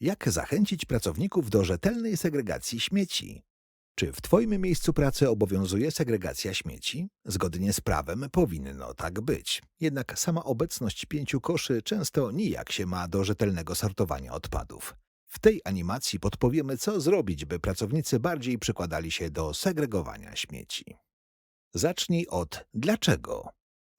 Jak zachęcić pracowników do rzetelnej segregacji śmieci? Czy w Twoim miejscu pracy obowiązuje segregacja śmieci? Zgodnie z prawem powinno tak być. Jednak sama obecność pięciu koszy często nijak się ma do rzetelnego sortowania odpadów. W tej animacji podpowiemy, co zrobić, by pracownicy bardziej przykładali się do segregowania śmieci. Zacznij od dlaczego.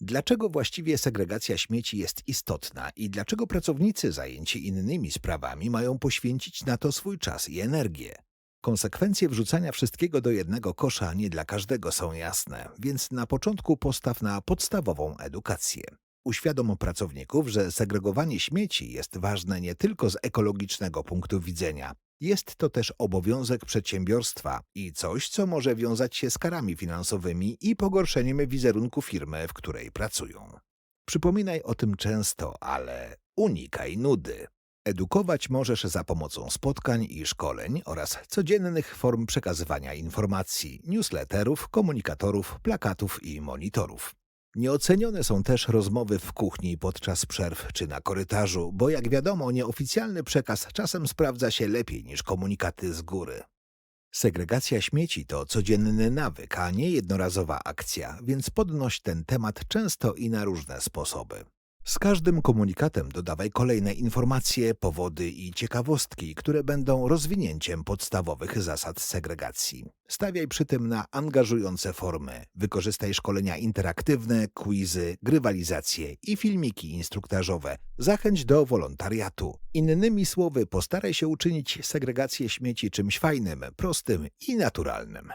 Dlaczego właściwie segregacja śmieci jest istotna i dlaczego pracownicy zajęci innymi sprawami mają poświęcić na to swój czas i energię? Konsekwencje wrzucania wszystkiego do jednego kosza nie dla każdego są jasne, więc na początku postaw na podstawową edukację. Uświadom pracowników, że segregowanie śmieci jest ważne nie tylko z ekologicznego punktu widzenia. Jest to też obowiązek przedsiębiorstwa i coś, co może wiązać się z karami finansowymi i pogorszeniem wizerunku firmy, w której pracują. Przypominaj o tym często, ale unikaj nudy. Edukować możesz za pomocą spotkań i szkoleń oraz codziennych form przekazywania informacji, newsletterów, komunikatorów, plakatów i monitorów. Nieocenione są też rozmowy w kuchni podczas przerw czy na korytarzu, bo jak wiadomo, nieoficjalny przekaz czasem sprawdza się lepiej niż komunikaty z góry. Segregacja śmieci to codzienny nawyk, a nie jednorazowa akcja, więc podnoś ten temat często i na różne sposoby. Z każdym komunikatem dodawaj kolejne informacje, powody i ciekawostki, które będą rozwinięciem podstawowych zasad segregacji. Stawiaj przy tym na angażujące formy. Wykorzystaj szkolenia interaktywne, quizy, grywalizacje i filmiki instruktażowe. Zachęć do wolontariatu. Innymi słowy, postaraj się uczynić segregację śmieci czymś fajnym, prostym i naturalnym.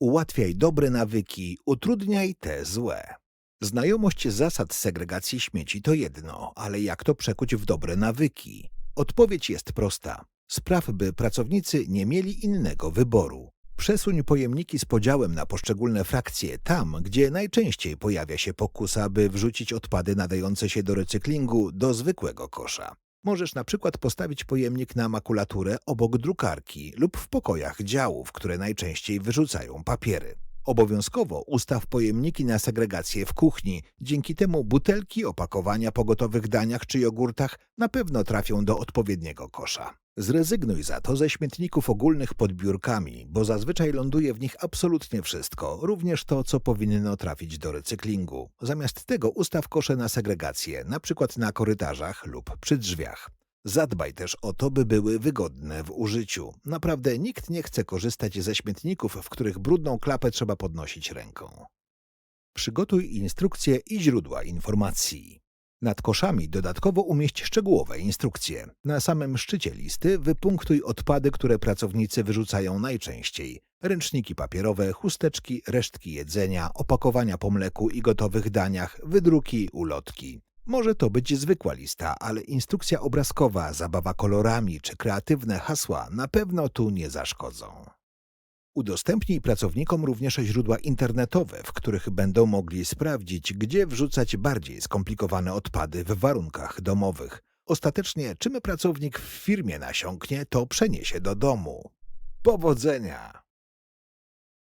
Ułatwiaj dobre nawyki, utrudniaj te złe. Znajomość zasad segregacji śmieci to jedno, ale jak to przekuć w dobre nawyki? Odpowiedź jest prosta. Spraw, by pracownicy nie mieli innego wyboru. Przesuń pojemniki z podziałem na poszczególne frakcje tam, gdzie najczęściej pojawia się pokusa, by wrzucić odpady nadające się do recyklingu do zwykłego kosza. Możesz na przykład postawić pojemnik na makulaturę obok drukarki lub w pokojach działów, które najczęściej wyrzucają papiery. Obowiązkowo ustaw pojemniki na segregację w kuchni. Dzięki temu butelki, opakowania po gotowych daniach czy jogurtach na pewno trafią do odpowiedniego kosza. Zrezygnuj za to ze śmietników ogólnych pod biurkami, bo zazwyczaj ląduje w nich absolutnie wszystko, również to, co powinno trafić do recyklingu. Zamiast tego ustaw kosze na segregację, przykład na korytarzach lub przy drzwiach. Zadbaj też o to, by były wygodne w użyciu. Naprawdę nikt nie chce korzystać ze śmietników, w których brudną klapę trzeba podnosić ręką. Przygotuj instrukcje i źródła informacji. Nad koszami dodatkowo umieść szczegółowe instrukcje. Na samym szczycie listy wypunktuj odpady, które pracownicy wyrzucają najczęściej. Ręczniki papierowe, chusteczki, resztki jedzenia, opakowania po mleku i gotowych daniach, wydruki, ulotki. Może to być zwykła lista, ale instrukcja obrazkowa, zabawa kolorami czy kreatywne hasła na pewno tu nie zaszkodzą. Udostępnij pracownikom również źródła internetowe, w których będą mogli sprawdzić, gdzie wrzucać bardziej skomplikowane odpady w warunkach domowych. Ostatecznie, czym pracownik w firmie nasiąknie, to przeniesie do domu. Powodzenia!